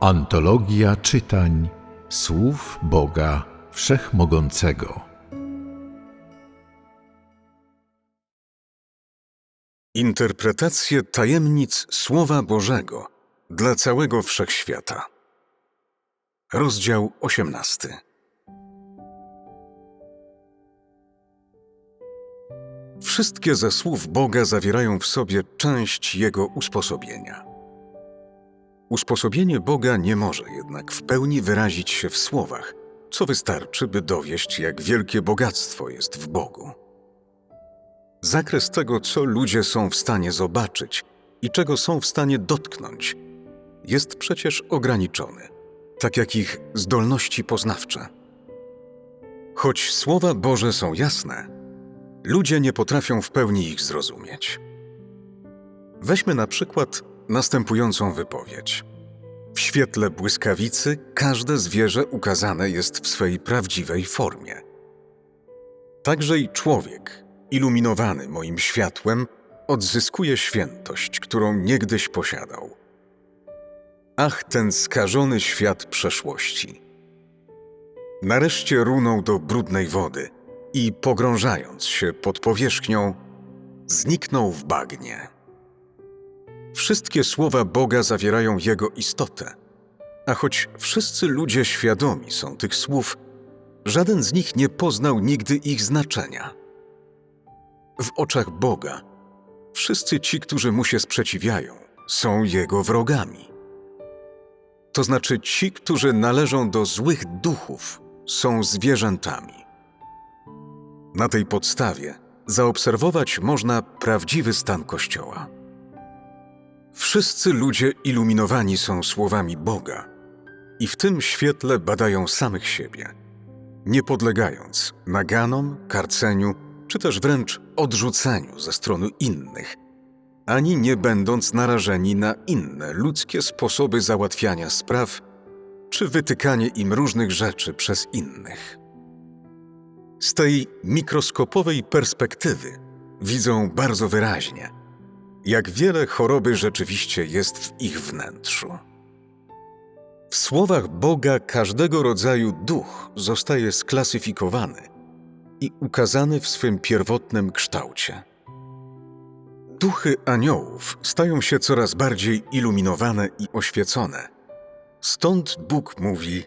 Antologia czytań słów Boga Wszechmogącego. Interpretacje tajemnic Słowa Bożego dla całego wszechświata. Rozdział 18. Wszystkie ze słów Boga zawierają w sobie część Jego usposobienia. Usposobienie Boga nie może jednak w pełni wyrazić się w słowach, co wystarczy, by dowieść, jak wielkie bogactwo jest w Bogu. Zakres tego, co ludzie są w stanie zobaczyć i czego są w stanie dotknąć, jest przecież ograniczony, tak jak ich zdolności poznawcze. Choć słowa Boże są jasne, ludzie nie potrafią w pełni ich zrozumieć. Weźmy na przykład następującą wypowiedź. W świetle błyskawicy każde zwierzę ukazane jest w swej prawdziwej formie. Także i człowiek, iluminowany moim światłem, odzyskuje świętość, którą niegdyś posiadał. Ach, ten skażony świat przeszłości! Nareszcie runął do brudnej wody i pogrążając się pod powierzchnią, zniknął w bagnie. Wszystkie słowa Boga zawierają Jego istotę, a choć wszyscy ludzie świadomi są tych słów, żaden z nich nie poznał nigdy ich znaczenia. W oczach Boga wszyscy ci, którzy mu się sprzeciwiają, są Jego wrogami. To znaczy ci, którzy należą do złych duchów, są zwierzętami. Na tej podstawie zaobserwować można prawdziwy stan Kościoła. Wszyscy ludzie iluminowani są słowami Boga i w tym świetle badają samych siebie, nie podlegając naganom, karceniu czy też wręcz odrzuceniu ze strony innych, ani nie będąc narażeni na inne ludzkie sposoby załatwiania spraw czy wytykanie im różnych rzeczy przez innych. Z tej mikroskopowej perspektywy widzą bardzo wyraźnie, jak wiele choroby rzeczywiście jest w ich wnętrzu. W słowach Boga każdego rodzaju duch zostaje sklasyfikowany i ukazany w swym pierwotnym kształcie. Duchy aniołów stają się coraz bardziej iluminowane i oświecone. Stąd Bóg mówi: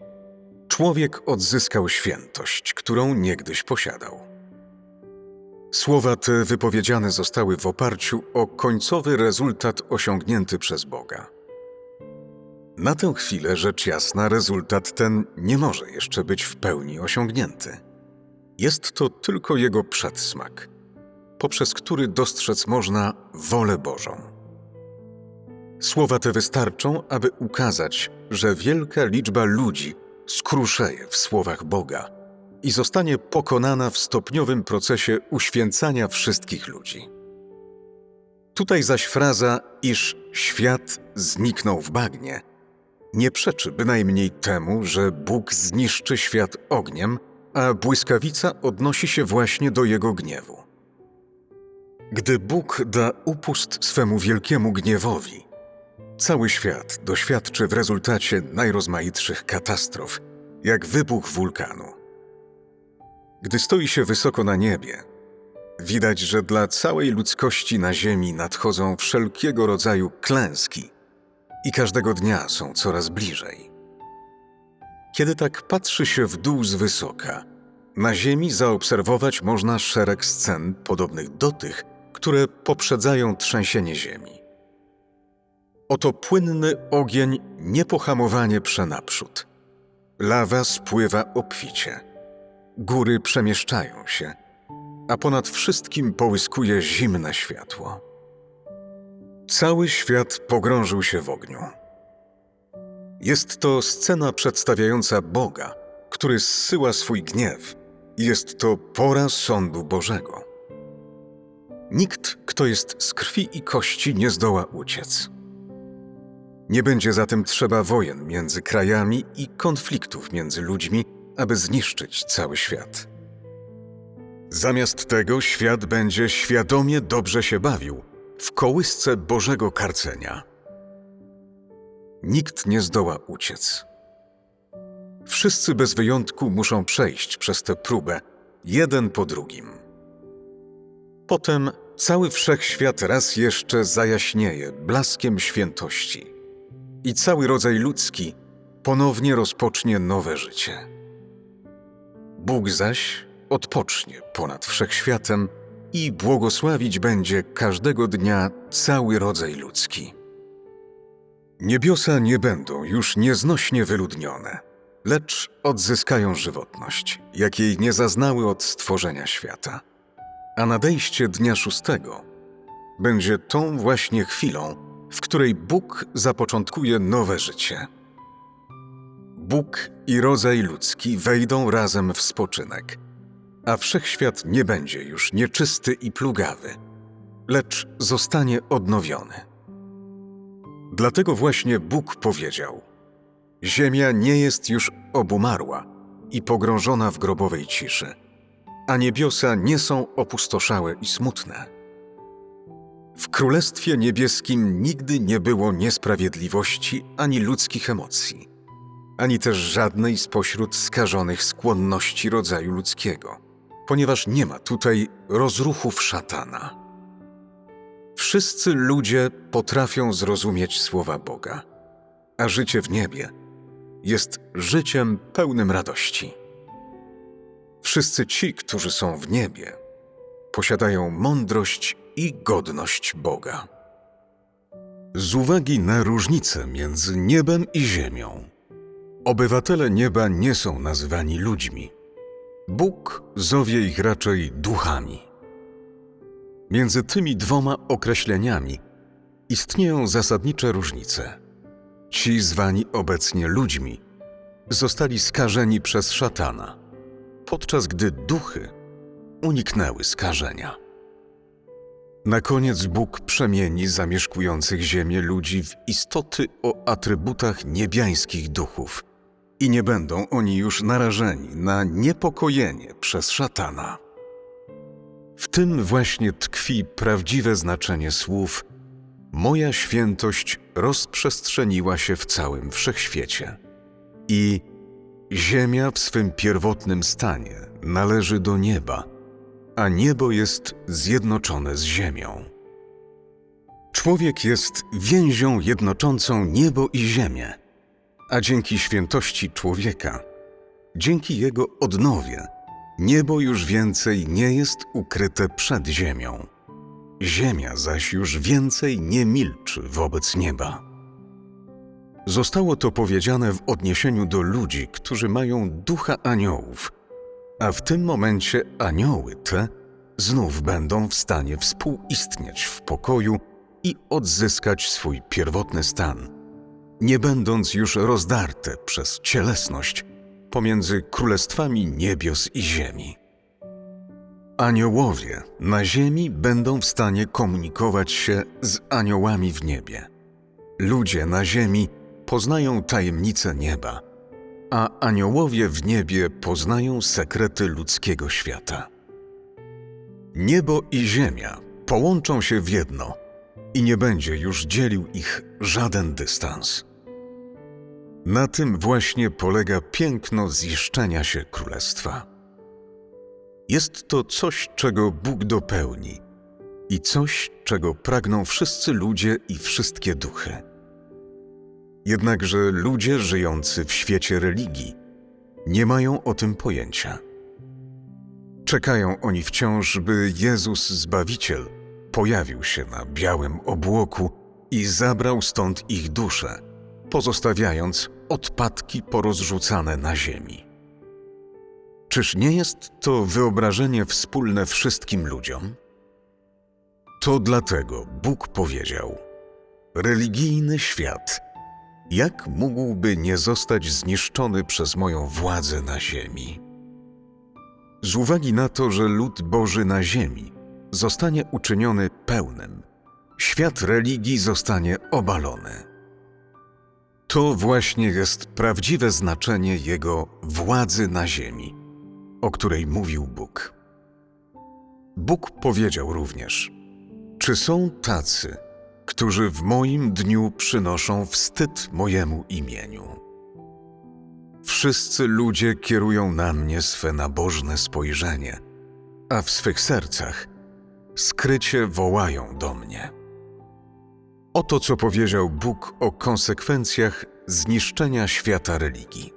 Człowiek odzyskał świętość, którą niegdyś posiadał. Słowa te wypowiedziane zostały w oparciu o końcowy rezultat osiągnięty przez Boga. Na tę chwilę, rzecz jasna, rezultat ten nie może jeszcze być w pełni osiągnięty. Jest to tylko jego przedsmak, poprzez który dostrzec można wolę Bożą. Słowa te wystarczą, aby ukazać, że wielka liczba ludzi skruszeje w słowach Boga i zostanie pokonana w stopniowym procesie uświęcania wszystkich ludzi. Tutaj zaś fraza, iż świat zniknął w bagnie, nie przeczy bynajmniej temu, że Bóg zniszczy świat ogniem, a błyskawica odnosi się właśnie do jego gniewu. Gdy Bóg da upust swemu wielkiemu gniewowi, cały świat doświadczy w rezultacie najrozmaitszych katastrof, jak wybuch wulkanu. Gdy stoi się wysoko na niebie, widać, że dla całej ludzkości na Ziemi nadchodzą wszelkiego rodzaju klęski i każdego dnia są coraz bliżej. Kiedy tak patrzy się w dół z wysoka, na Ziemi zaobserwować można szereg scen podobnych do tych, które poprzedzają trzęsienie Ziemi. Oto płynny ogień niepohamowanie przenaprzód. Lawa spływa obficie. Góry przemieszczają się, a ponad wszystkim połyskuje zimne światło. Cały świat pogrążył się w ogniu. Jest to scena przedstawiająca Boga, który zsyła swój gniew. Jest to pora sądu Bożego. Nikt, kto jest z krwi i kości, nie zdoła uciec. Nie będzie zatem trzeba wojen między krajami i konfliktów między ludźmi, aby zniszczyć cały świat. Zamiast tego świat będzie świadomie dobrze się bawił w kołysce Bożego karcenia. nikt nie zdoła uciec. Wszyscy bez wyjątku muszą przejść przez tę próbę, jeden po drugim. Potem cały wszechświat raz jeszcze zajaśnieje blaskiem świętości i cały rodzaj ludzki ponownie rozpocznie nowe życie. Bóg zaś odpocznie ponad wszechświatem i błogosławić będzie każdego dnia cały rodzaj ludzki. Niebiosa nie będą już nieznośnie wyludnione, lecz odzyskają żywotność, jakiej nie zaznały od stworzenia świata. A nadejście dnia szóstego będzie tą właśnie chwilą, w której Bóg zapoczątkuje nowe życie. Bóg i rodzaj ludzki wejdą razem w spoczynek, a wszechświat nie będzie już nieczysty i plugawy, lecz zostanie odnowiony. Dlatego właśnie Bóg powiedział: Ziemia nie jest już obumarła i pogrążona w grobowej ciszy, a niebiosa nie są opustoszałe i smutne. W Królestwie Niebieskim nigdy nie było niesprawiedliwości ani ludzkich emocji, ani też żadnej spośród skażonych skłonności rodzaju ludzkiego, ponieważ nie ma tutaj rozruchów szatana. Wszyscy ludzie potrafią zrozumieć słowa Boga, a życie w niebie jest życiem pełnym radości. Wszyscy ci, którzy są w niebie, posiadają mądrość i godność Boga. Z uwagi na różnicę między niebem i ziemią, obywatele nieba nie są nazywani ludźmi. Bóg zowie ich raczej duchami. Między tymi dwoma określeniami istnieją zasadnicze różnice. Ci zwani obecnie ludźmi zostali skażeni przez szatana, podczas gdy duchy uniknęły skażenia. Na koniec Bóg przemieni zamieszkujących ziemię ludzi w istoty o atrybutach niebiańskich duchów i nie będą oni już narażeni na niepokojenie przez szatana. W tym właśnie tkwi prawdziwe znaczenie słów: Moja świętość rozprzestrzeniła się w całym wszechświecie. I ziemia w swym pierwotnym stanie należy do nieba, a niebo jest zjednoczone z ziemią. Człowiek jest więzią jednoczącą niebo i ziemię, a dzięki świętości człowieka, dzięki jego odnowie, Niebo już więcej nie jest ukryte przed ziemią. Ziemia zaś już więcej nie milczy wobec nieba. Zostało to powiedziane w odniesieniu do ludzi, którzy mają ducha aniołów, a w tym momencie anioły te znów będą w stanie współistnieć w pokoju i odzyskać swój pierwotny stan, nie będąc już rozdarte przez cielesność pomiędzy królestwami niebios i ziemi. Aniołowie na ziemi będą w stanie komunikować się z aniołami w niebie. Ludzie na ziemi poznają tajemnice nieba, a aniołowie w niebie poznają sekrety ludzkiego świata. Niebo i ziemia połączą się w jedno i nie będzie już dzielił ich żaden dystans. Na tym właśnie polega piękno ziszczenia się królestwa. Jest to coś, czego Bóg dopełni i coś, czego pragną wszyscy ludzie i wszystkie duchy. Jednakże ludzie żyjący w świecie religii nie mają o tym pojęcia. Czekają oni wciąż, by Jezus Zbawiciel pojawił się na białym obłoku i zabrał stąd ich dusze, pozostawiając odpadki porozrzucane na ziemi. Czyż nie jest to wyobrażenie wspólne wszystkim ludziom? To dlatego Bóg powiedział: Religijny świat, jak mógłby nie zostać zniszczony przez moją władzę na ziemi? Z uwagi na to, że lud Boży na ziemi zostanie uczyniony pełnym, świat religii zostanie obalony. To właśnie jest prawdziwe znaczenie Jego władzy na ziemi, o której mówił Bóg. Bóg powiedział również: Czy są tacy, którzy w moim dniu przynoszą wstyd mojemu imieniu. Wszyscy ludzie kierują na mnie swe nabożne spojrzenie, a w swych sercach skrycie wołają do mnie. Oto co powiedział Bóg o konsekwencjach zniszczenia świata religii.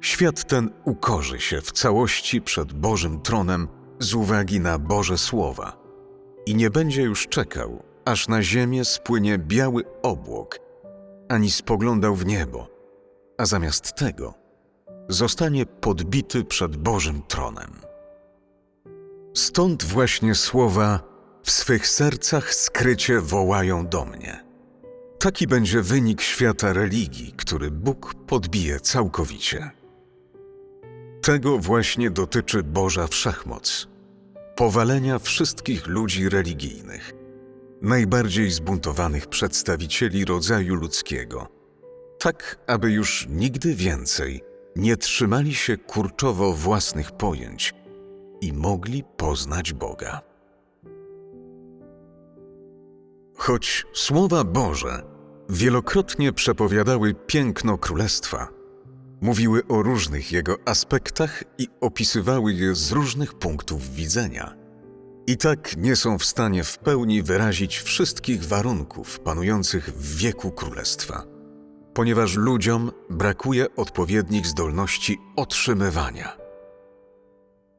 Świat ten ukorzy się w całości przed Bożym tronem z uwagi na Boże Słowa i nie będzie już czekał, aż na ziemię spłynie biały obłok, ani spoglądał w niebo, a zamiast tego zostanie podbity przed Bożym tronem. Stąd właśnie słowa w swych sercach skrycie wołają do mnie. Taki będzie wynik świata religii, który Bóg podbije całkowicie. Tego właśnie dotyczy Boża Wszechmoc powalenia wszystkich ludzi religijnych, najbardziej zbuntowanych przedstawicieli rodzaju ludzkiego, tak aby już nigdy więcej nie trzymali się kurczowo własnych pojęć i mogli poznać Boga. Choć słowa Boże wielokrotnie przepowiadały piękno królestwa, mówiły o różnych jego aspektach i opisywały je z różnych punktów widzenia. I tak nie są w stanie w pełni wyrazić wszystkich warunków panujących w wieku królestwa, ponieważ ludziom brakuje odpowiednich zdolności otrzymywania.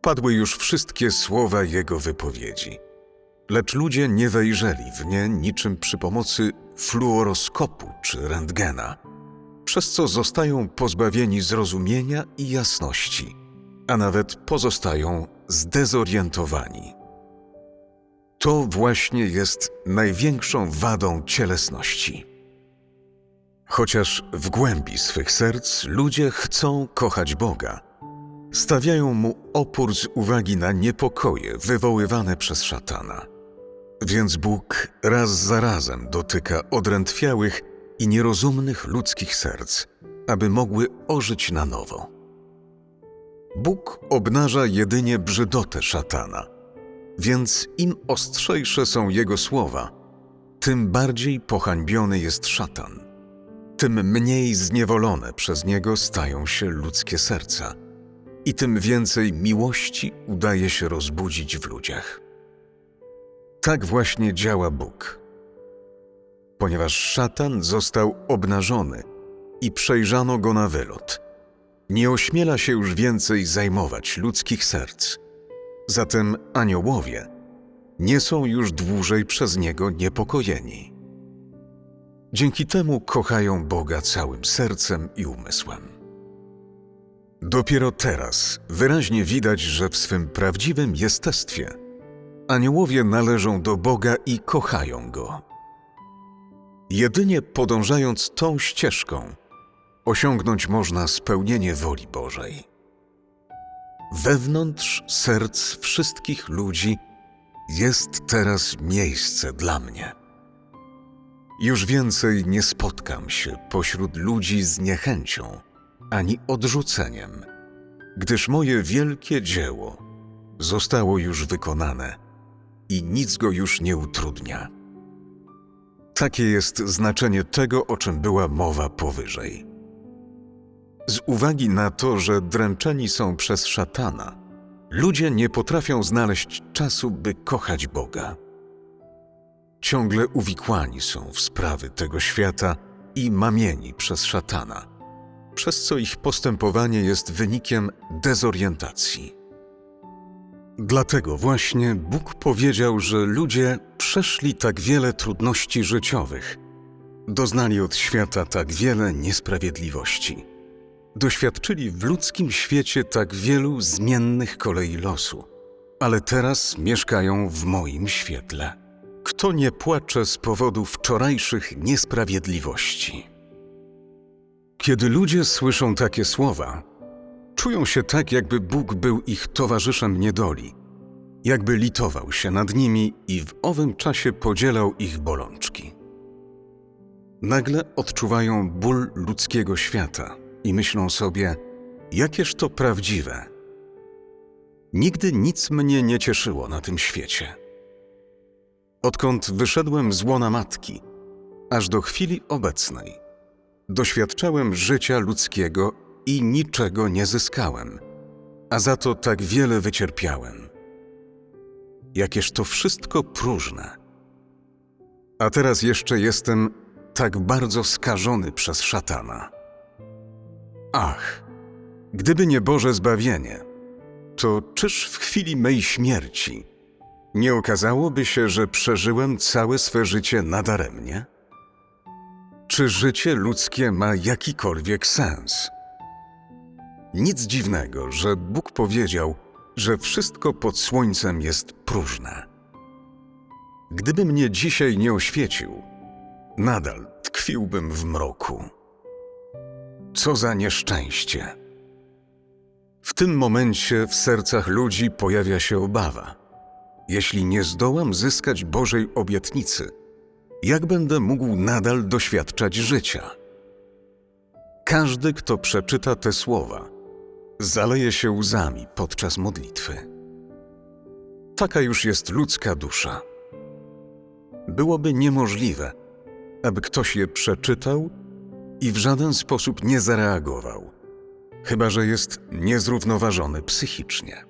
Padły już wszystkie słowa jego wypowiedzi, lecz ludzie nie wejrzeli w nie niczym przy pomocy fluoroskopu czy rentgena przez co zostają pozbawieni zrozumienia i jasności, a nawet pozostają zdezorientowani. To właśnie jest największą wadą cielesności. Chociaż w głębi swych serc ludzie chcą kochać Boga, stawiają mu opór z uwagi na niepokoje wywoływane przez szatana. Więc Bóg raz za razem dotyka odrętwiałych i nierozumnych ludzkich serc, aby mogły ożyć na nowo. Bóg obnaża jedynie brzydotę szatana, więc im ostrzejsze są jego słowa, tym bardziej pohańbiony jest szatan, tym mniej zniewolone przez niego stają się ludzkie serca i tym więcej miłości udaje się rozbudzić w ludziach. Tak właśnie działa Bóg ponieważ szatan został obnażony i przejrzano go na wylot. Nie ośmiela się już więcej zajmować ludzkich serc. Zatem aniołowie nie są już dłużej przez niego niepokojeni. Dzięki temu kochają Boga całym sercem i umysłem. Dopiero teraz wyraźnie widać, że w swym prawdziwym jestestwie aniołowie należą do Boga i kochają Go. Jedynie podążając tą ścieżką, osiągnąć można spełnienie woli Bożej. Wewnątrz serc wszystkich ludzi jest teraz miejsce dla mnie. Już więcej nie spotkam się pośród ludzi z niechęcią ani odrzuceniem, gdyż moje wielkie dzieło zostało już wykonane i nic go już nie utrudnia. Takie jest znaczenie tego, o czym była mowa powyżej. Z uwagi na to, że dręczeni są przez szatana, ludzie nie potrafią znaleźć czasu, by kochać Boga. Ciągle uwikłani są w sprawy tego świata i mamieni przez szatana, przez co ich postępowanie jest wynikiem dezorientacji. Dlatego właśnie Bóg powiedział, że ludzie przeszli tak wiele trudności życiowych, doznali od świata tak wiele niesprawiedliwości, doświadczyli w ludzkim świecie tak wielu zmiennych kolei losu, ale teraz mieszkają w moim świetle. Kto nie płacze z powodu wczorajszych niesprawiedliwości? Kiedy ludzie słyszą takie słowa, Czują się tak, jakby Bóg był ich towarzyszem niedoli, jakby litował się nad nimi i w owym czasie podzielał ich bolączki. Nagle odczuwają ból ludzkiego świata i myślą sobie, jakież to prawdziwe. Nigdy nic mnie nie cieszyło na tym świecie. Odkąd wyszedłem z łona matki, aż do chwili obecnej, doświadczałem życia ludzkiego i niczego nie zyskałem, a za to tak wiele wycierpiałem. Jakież to wszystko próżne. A teraz jeszcze jestem tak bardzo skażony przez szatana. Ach, gdyby nie Boże zbawienie, to czyż w chwili mej śmierci nie okazałoby się, że przeżyłem całe swe życie nadaremnie? Czy życie ludzkie ma jakikolwiek sens? Nic dziwnego, że Bóg powiedział, że wszystko pod słońcem jest próżne. Gdyby mnie dzisiaj nie oświecił, nadal tkwiłbym w mroku. Co za nieszczęście! W tym momencie w sercach ludzi pojawia się obawa. Jeśli nie zdołam zyskać Bożej obietnicy, jak będę mógł nadal doświadczać życia? Każdy, kto przeczyta te słowa, zaleje się łzami podczas modlitwy. Taka już jest ludzka dusza. Byłoby niemożliwe, aby ktoś je przeczytał i w żaden sposób nie zareagował, chyba że jest niezrównoważony psychicznie.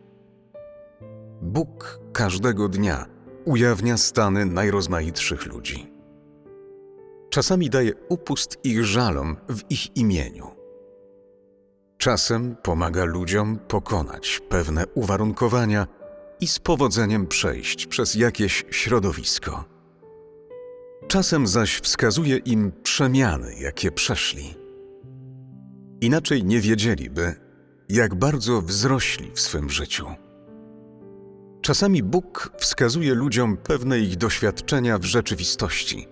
Bóg każdego dnia ujawnia stany najrozmaitszych ludzi. Czasami daje upust ich żalom w ich imieniu. Czasem pomaga ludziom pokonać pewne uwarunkowania i z powodzeniem przejść przez jakieś środowisko. Czasem zaś wskazuje im przemiany, jakie przeszli. Inaczej nie wiedzieliby, jak bardzo wzrośli w swym życiu. Czasami Bóg wskazuje ludziom pewne ich doświadczenia w rzeczywistości,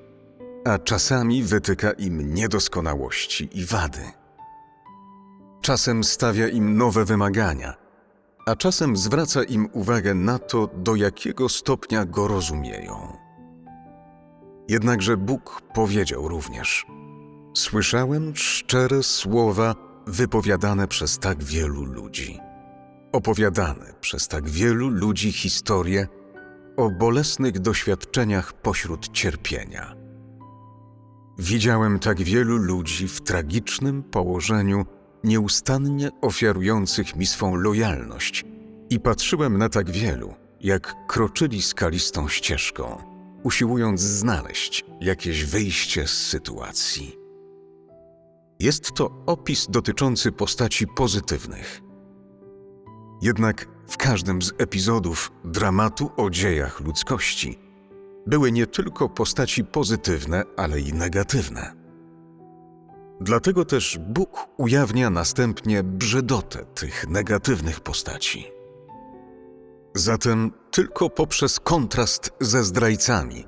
a czasami wytyka im niedoskonałości i wady. Czasem stawia im nowe wymagania, a czasem zwraca im uwagę na to, do jakiego stopnia go rozumieją. Jednakże Bóg powiedział również: Słyszałem szczere słowa wypowiadane przez tak wielu ludzi, opowiadane przez tak wielu ludzi historie o bolesnych doświadczeniach pośród cierpienia. Widziałem tak wielu ludzi w tragicznym położeniu, nieustannie ofiarujących mi swą lojalność, i patrzyłem na tak wielu, jak kroczyli skalistą ścieżką, usiłując znaleźć jakieś wyjście z sytuacji. Jest to opis dotyczący postaci pozytywnych. Jednak w każdym z epizodów dramatu o dziejach ludzkości były nie tylko postaci pozytywne, ale i negatywne. Dlatego też Bóg ujawnia następnie brzydotę tych negatywnych postaci. Zatem tylko poprzez kontrast ze zdrajcami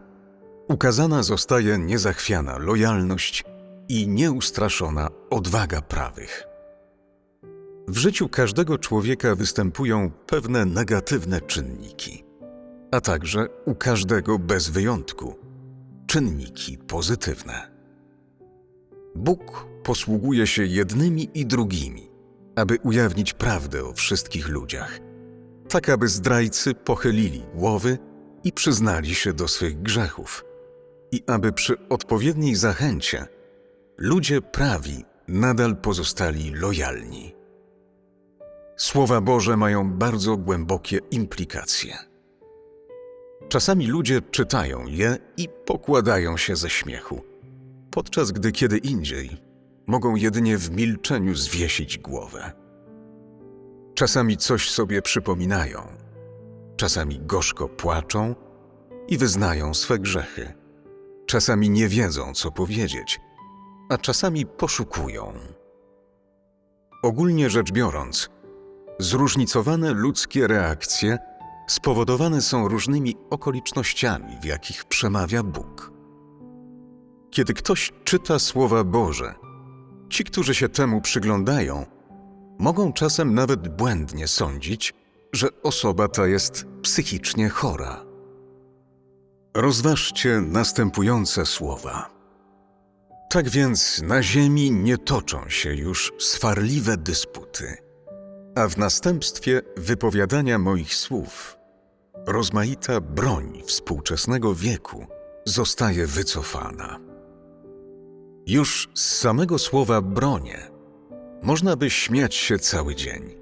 ukazana zostaje niezachwiana lojalność i nieustraszona odwaga prawych. W życiu każdego człowieka występują pewne negatywne czynniki, a także u każdego bez wyjątku czynniki pozytywne. Bóg posługuje się jednymi i drugimi, aby ujawnić prawdę o wszystkich ludziach, tak aby zdrajcy pochylili głowy i przyznali się do swych grzechów, i aby przy odpowiedniej zachęcie ludzie prawi nadal pozostali lojalni. Słowa Boże mają bardzo głębokie implikacje. Czasami ludzie czytają je i pokładają się ze śmiechu, podczas gdy kiedy indziej mogą jedynie w milczeniu zwiesić głowę. Czasami coś sobie przypominają, czasami gorzko płaczą i wyznają swe grzechy. Czasami nie wiedzą, co powiedzieć, a czasami poszukują. Ogólnie rzecz biorąc, zróżnicowane ludzkie reakcje spowodowane są różnymi okolicznościami, w jakich przemawia Bóg. Kiedy ktoś czyta słowa Boże, ci, którzy się temu przyglądają, mogą czasem nawet błędnie sądzić, że osoba ta jest psychicznie chora. Rozważcie następujące słowa. Tak więc na ziemi nie toczą się już swarliwe dysputy, a w następstwie wypowiadania moich słów rozmaita broń współczesnego wieku zostaje wycofana. Już z samego słowa bronie można by śmiać się cały dzień,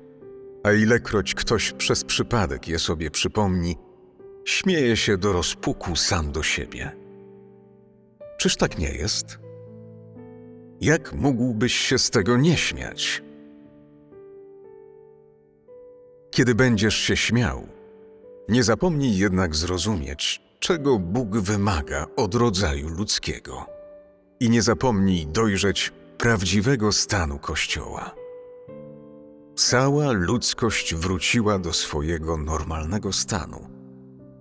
a ilekroć ktoś przez przypadek je sobie przypomni, śmieje się do rozpuku sam do siebie. Czyż tak nie jest? Jak mógłbyś się z tego nie śmiać? Kiedy będziesz się śmiał, nie zapomnij jednak zrozumieć, czego Bóg wymaga od rodzaju ludzkiego. I nie zapomnij dojrzeć prawdziwego stanu Kościoła. Cała ludzkość wróciła do swojego normalnego stanu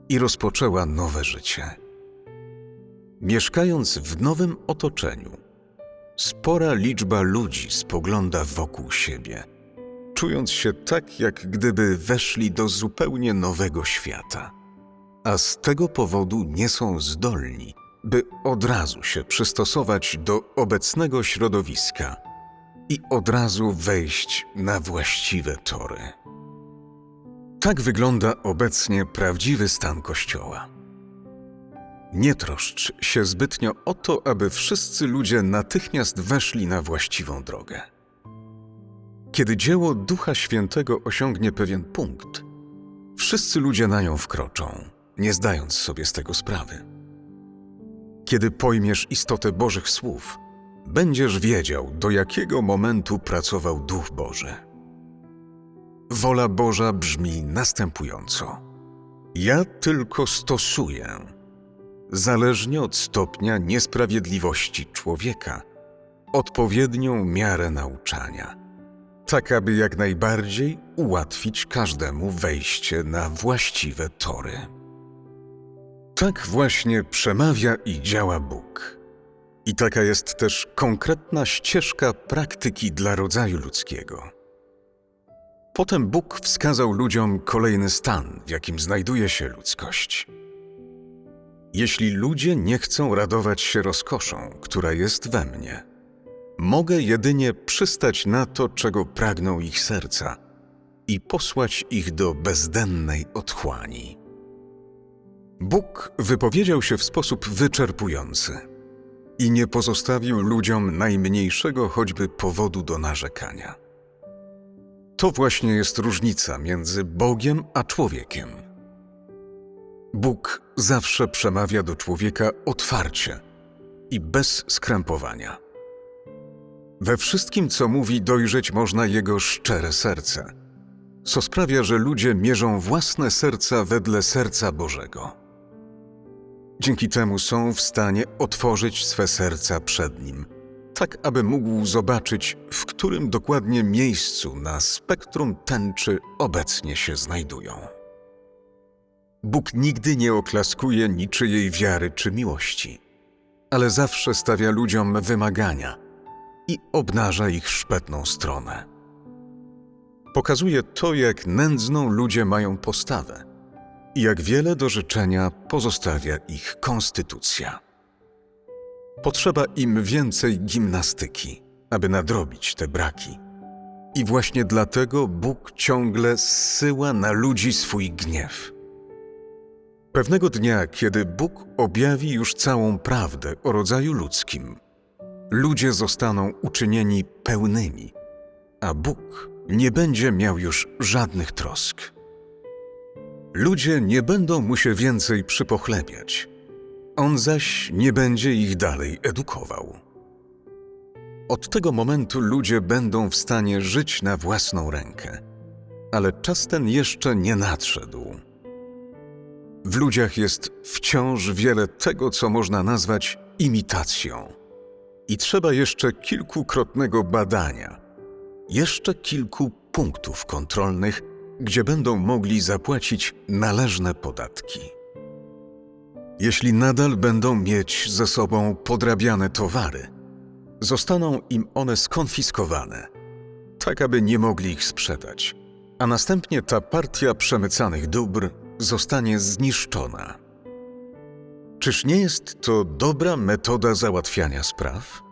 i rozpoczęła nowe życie. Mieszkając w nowym otoczeniu, spora liczba ludzi spogląda wokół siebie, czując się tak, jak gdyby weszli do zupełnie nowego świata, a z tego powodu nie są zdolni, by od razu się przystosować do obecnego środowiska i od razu wejść na właściwe tory. Tak wygląda obecnie prawdziwy stan Kościoła. Nie troszcz się zbytnio o to, aby wszyscy ludzie natychmiast weszli na właściwą drogę. Kiedy dzieło Ducha Świętego osiągnie pewien punkt, wszyscy ludzie na nią wkroczą, nie zdając sobie z tego sprawy. Kiedy pojmiesz istotę Bożych słów, będziesz wiedział, do jakiego momentu pracował Duch Boży. Wola Boża brzmi następująco: Ja tylko stosuję, zależnie od stopnia niesprawiedliwości człowieka, odpowiednią miarę nauczania, tak aby jak najbardziej ułatwić każdemu wejście na właściwe tory. Tak właśnie przemawia i działa Bóg. I taka jest też konkretna ścieżka praktyki dla rodzaju ludzkiego. Potem Bóg wskazał ludziom kolejny stan, w jakim znajduje się ludzkość. Jeśli ludzie nie chcą radować się rozkoszą, która jest we mnie, mogę jedynie przystać na to, czego pragną ich serca i posłać ich do bezdennej otchłani. Bóg wypowiedział się w sposób wyczerpujący i nie pozostawił ludziom najmniejszego choćby powodu do narzekania. To właśnie jest różnica między Bogiem a człowiekiem. Bóg zawsze przemawia do człowieka otwarcie i bez skrępowania. We wszystkim, co mówi, dojrzeć można jego szczere serce, co sprawia, że ludzie mierzą własne serca wedle serca Bożego. Dzięki temu są w stanie otworzyć swe serca przed Nim, tak aby mógł zobaczyć, w którym dokładnie miejscu na spektrum tęczy obecnie się znajdują. Bóg nigdy nie oklaskuje niczyjej wiary czy miłości, ale zawsze stawia ludziom wymagania i obnaża ich szpetną stronę. Pokazuje to, jak nędzną ludzie mają postawę jak wiele do życzenia pozostawia ich konstytucja. Potrzeba im więcej gimnastyki, aby nadrobić te braki. I właśnie dlatego Bóg ciągle zsyła na ludzi swój gniew. Pewnego dnia, kiedy Bóg objawi już całą prawdę o rodzaju ludzkim, ludzie zostaną uczynieni pełnymi, a Bóg nie będzie miał już żadnych trosk. Ludzie nie będą mu się więcej przypochlebiać, on zaś nie będzie ich dalej edukował. Od tego momentu ludzie będą w stanie żyć na własną rękę, ale czas ten jeszcze nie nadszedł. W ludziach jest wciąż wiele tego, co można nazwać imitacją. I trzeba jeszcze kilkukrotnego badania, jeszcze kilku punktów kontrolnych, gdzie będą mogli zapłacić należne podatki. Jeśli nadal będą mieć ze sobą podrabiane towary, zostaną im one skonfiskowane, tak aby nie mogli ich sprzedać, a następnie ta partia przemycanych dóbr zostanie zniszczona. Czyż nie jest to dobra metoda załatwiania spraw?